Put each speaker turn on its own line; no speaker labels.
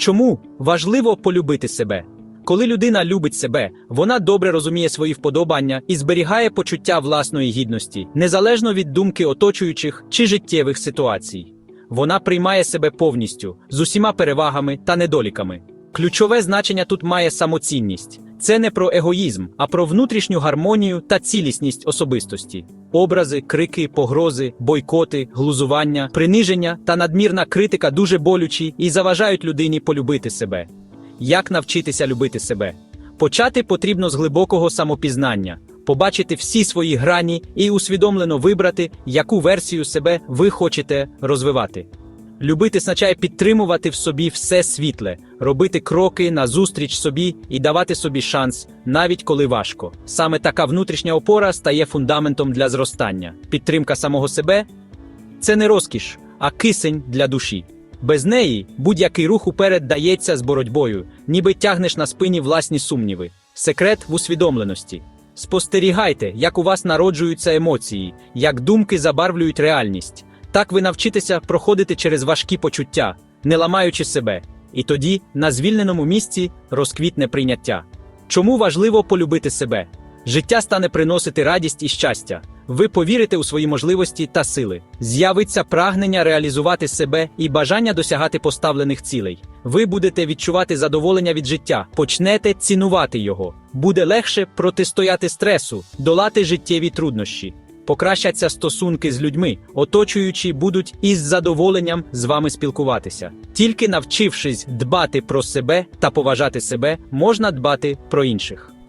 Чому важливо полюбити себе? Коли людина любить себе, вона добре розуміє свої вподобання і зберігає почуття власної гідності, незалежно від думки оточуючих чи життєвих ситуацій. Вона приймає себе повністю з усіма перевагами та недоліками. Ключове значення тут має самоцінність. Це не про егоїзм, а про внутрішню гармонію та цілісність особистості. Образи, крики, погрози, бойкоти, глузування, приниження та надмірна критика дуже болючі і заважають людині полюбити себе. Як навчитися любити себе? Почати потрібно з глибокого самопізнання, побачити всі свої грані і усвідомлено вибрати, яку версію себе ви хочете розвивати. Любити означає підтримувати в собі все світле, робити кроки назустріч собі і давати собі шанс, навіть коли важко. Саме така внутрішня опора стає фундаментом для зростання. Підтримка самого себе це не розкіш, а кисень для душі. Без неї будь-який рух уперед дається з боротьбою, ніби тягнеш на спині власні сумніви. Секрет в усвідомленості. Спостерігайте, як у вас народжуються емоції, як думки забарвлюють реальність. Так ви навчитеся проходити через важкі почуття, не ламаючи себе. І тоді на звільненому місці розквітне прийняття. Чому важливо полюбити себе? Життя стане приносити радість і щастя. Ви повірите у свої можливості та сили. З'явиться прагнення реалізувати себе і бажання досягати поставлених цілей. Ви будете відчувати задоволення від життя, почнете цінувати його. Буде легше протистояти стресу, долати життєві труднощі. Покращаться стосунки з людьми, оточуючі будуть із задоволенням з вами спілкуватися. Тільки навчившись дбати про себе та поважати себе, можна дбати про інших.